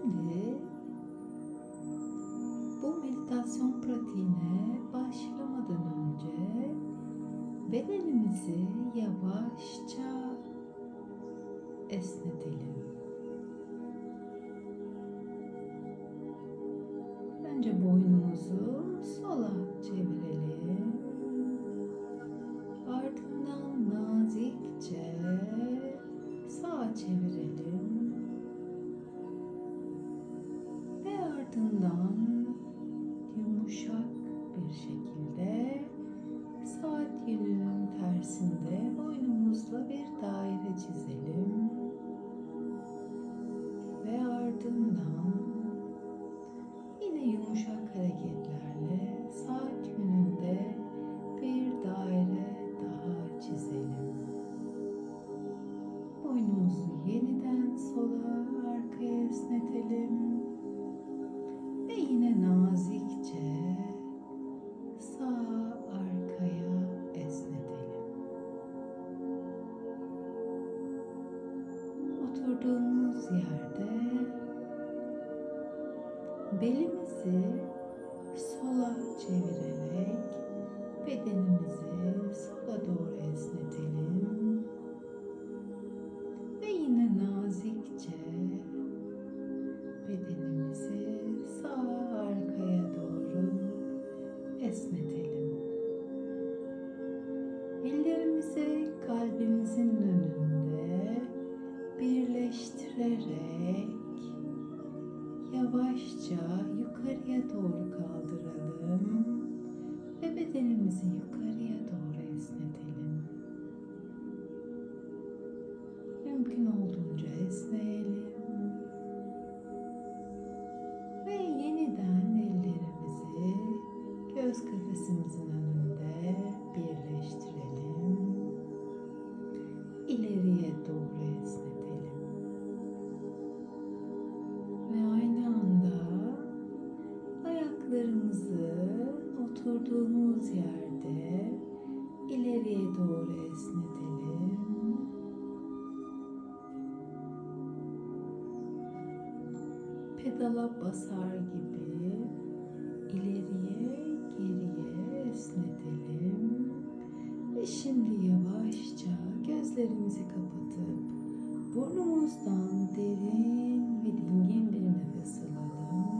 Şimdi bu meditasyon pratiğine başlamadan önce bedenimizi yavaşça esnetelim. Önce boynumuzu sola çevirelim. Oturduğumuz yerde belimizi sola çevirerek bedenimizi sola doğru esnetelim. Ve yine nazikçe bedenimizi sağ arkaya doğru esnetelim. Ellerimizi kalbimizin yavaşça yukarıya doğru kaldıralım oturduğumuz yerde ileriye doğru esnetelim. pedala basar gibi ileriye geriye esnetelim. Ve şimdi yavaşça gözlerimizi kapatıp burnumuzdan derin